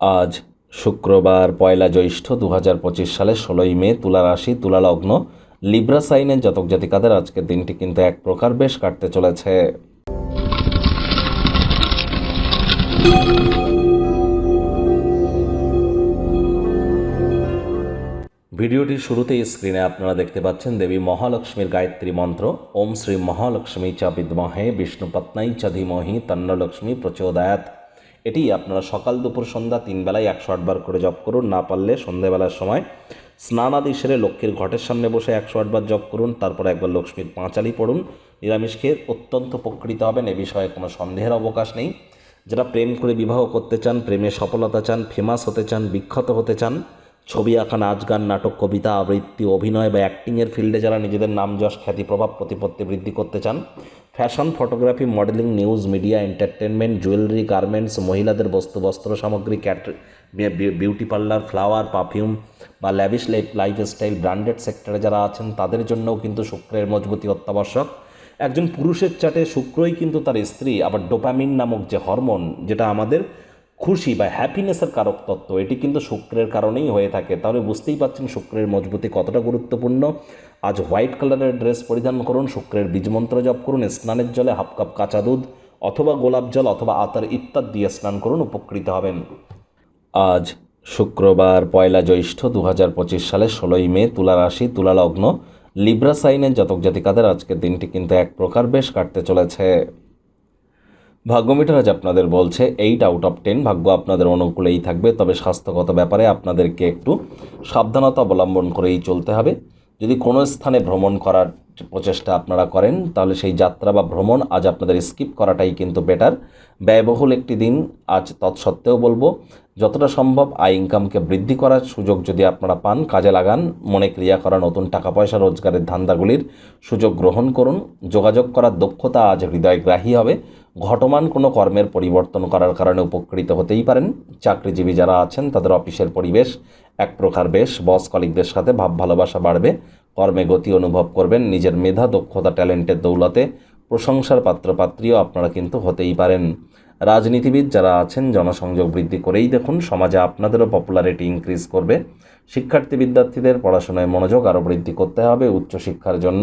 আজ শুক্রবার পয়লা জ্যৈষ্ঠ দু হাজার পঁচিশ সালের ষোলোই মে তুলা রাশি, তুলা লগ্ন, লিব্রা সাইনের জাতক জাতিকাদের আজকের দিনটি কিন্তু এক প্রকার বেশ কাটতে চলেছে। ভিডিওটির শুরুতেই স্ক্রিনে আপনারা দেখতে পাচ্ছেন দেবী মহালক্ষ্মীর গায়ত্রী মন্ত্র। ওম শ্রী মহালক্ষ্মী চা বিদ্মহে বিষ্ণুপত্নাই চা ধীমহি, তন্নলক্ষ্মী প্রচোদয়াত। এটি আপনারা সকাল দুপুর সন্ধ্যা তিন বেলায় একশো আটবার করে জপ করুন, না পারলে সন্ধেবেলার সময় স্নান আদি সেরে লক্ষ্মীর ঘটের সামনে বসে একশো আটবার জপ করুন, তারপর একবার লক্ষ্মীর পাঁচালি পড়ুন। নিরামিষ খেয়ে অত্যন্ত উপকৃত হবেন, এ বিষয়ে কোনো সন্দেহের অবকাশ নেই। যারা প্রেম করে বিবাহ করতে চান, প্রেমে সফলতা চান, ফেমাস হতে চান, বিখ্যাত হতে চান, ছবি আঁকা নাচ গান, নাটক, কবিতা, আবৃত্তি, অভিনয় বা অ্যাক্টিংয়ের ফিল্ডে যারা নিজেদের নাম যশ, খ্যাতি, প্রভাব, প্রতিপত্তি বৃদ্ধি করতে চান fashion, photography, modelling, news, media entertainment jewellery, garments, মহিলাদের বস্তু, বস্ত্র সামগ্রী, cater beauty parlour, flower, perfume বা ল্যাভিশ লাইফ লাইফস্টাইল, ব্র্যান্ডেড সেক্টরে যারা আছেন, তাদের জন্যও কিন্তু শুক্রের মজবুতি অত্যাবশ্যক। একজন পুরুষের চাটে শুক্রই কিন্তু তার স্ত্রী, আবার ডোপামিন নামক যে হরমোন, যেটা আমাদের খুশি বা হ্যাপিনেসের কারক তত্ত্ব, এটি কিন্তু শুক্রের কারণেই হয়ে থাকে। তাহলে বুঝতেই পারছেন শুক্রের মজবুতি কতটা গুরুত্বপূর্ণ। আজ হোয়াইট কালারের ড্রেস পরিধান করুন, শুক্রের বীজমন্ত্র জপ করুন, স্নানের জলে হাফ কাপ কাঁচা দুধ অথবা গোলাপ জল অথবা আতার ইত্যাদি দিয়ে স্নান করুন, উপকৃত হবেন। আজ শুক্রবার পয়লা জ্যৈষ্ঠ দু হাজার পঁচিশ সালের ষোলোই মে, তুলা রাশি, তুলা লগ্ন, লিব্রা সাইনের জাতক জাতিকাদের আজকের দিনটি কিন্তু এক প্রকার বেশ কাটতে চলেছে। ভাগ্যমিটার আজ আপনাদের বলছে এইট আউট অফ টেন ভাগ্য আপনাদের অনুকূলেই থাকবে, তবে স্বাস্থ্যগত ব্যাপারে আপনাদেরকে একটু সাবধানতা অবলম্বন করেই চলতে হবে। যদি কোনো স্থানে ভ্রমণ করার প্রচেষ্টা আপনারা করেন, তাহলে সেই যাত্রা বা ভ্রমণ আজ আপনাদের স্কিপ করাটাই কিন্তু বেটার ব্যয়বহুল একটি দিন, আজ তৎসত্ত্বেও বলব, যতটা সম্ভব আয় ইনকামকে বৃদ্ধি করার সুযোগ যদি আপনারা পান, কাজে লাগান, মনে ক্রিয়া করা নতুন টাকা পয়সা রোজগারের ধান্দাগুলির সুযোগ গ্রহণ করুন। যোগাযোগ করার দক্ষতা আজ হৃদয়গ্রাহী হবে। ঘটমান কোনো কর্মের পরিবর্তন করার কারণে উপকৃত হতেই পারেন। চাকরিজীবী যারা আছেন, তাদের অফিসের পরিবেশ এক প্রকার বেশ। বস কলিকদের সাথে ভাব ভালোবাসা বাড়বে। কর্মে গতি অনুভব করবেন। নিজের মেধা, দক্ষতা, ট্যালেন্টের দৌলতে প্রশংসার পাত্রপাত্রীও আপনারা কিন্তু হতেই পারেন। রাজনীতিবিদ যারা আছেন, জনসংযোগ বৃদ্ধি করেই দেখুন। সমাজে আপনাদেরও পপুলারিটি ইনক্রিজ করবে। শিক্ষার্থী বিদ্যার্থীদের পড়াশোনায় মনোযোগ আরও বৃদ্ধি করতে হবে। উচ্চশিক্ষার জন্য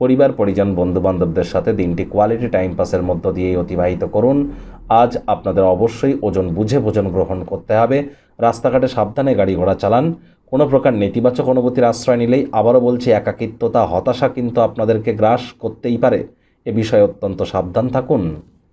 পরিবার, পরিজন, বন্ধুবান্ধবদের সাথে দিনটি কোয়ালিটি টাইম পাসের মধ্য দিয়েই অতিবাহিত করুন। আজ আপনাদের অবশ্যই ওজন বুঝে ভোজন গ্রহণ করতে হবে। রাস্তাঘাটে সাবধানে গাড়ি ঘোড়া চালান। কোনো প্রকার নেতিবাচক অনুভূতির আশ্রয় নিলেই আবারও বলছি, একাকিত্বতা, হতাশা কিন্তু আপনাদেরকে গ্রাস করতেই পারে। এ বিষয়ে অত্যন্ত সাবধান থাকুন।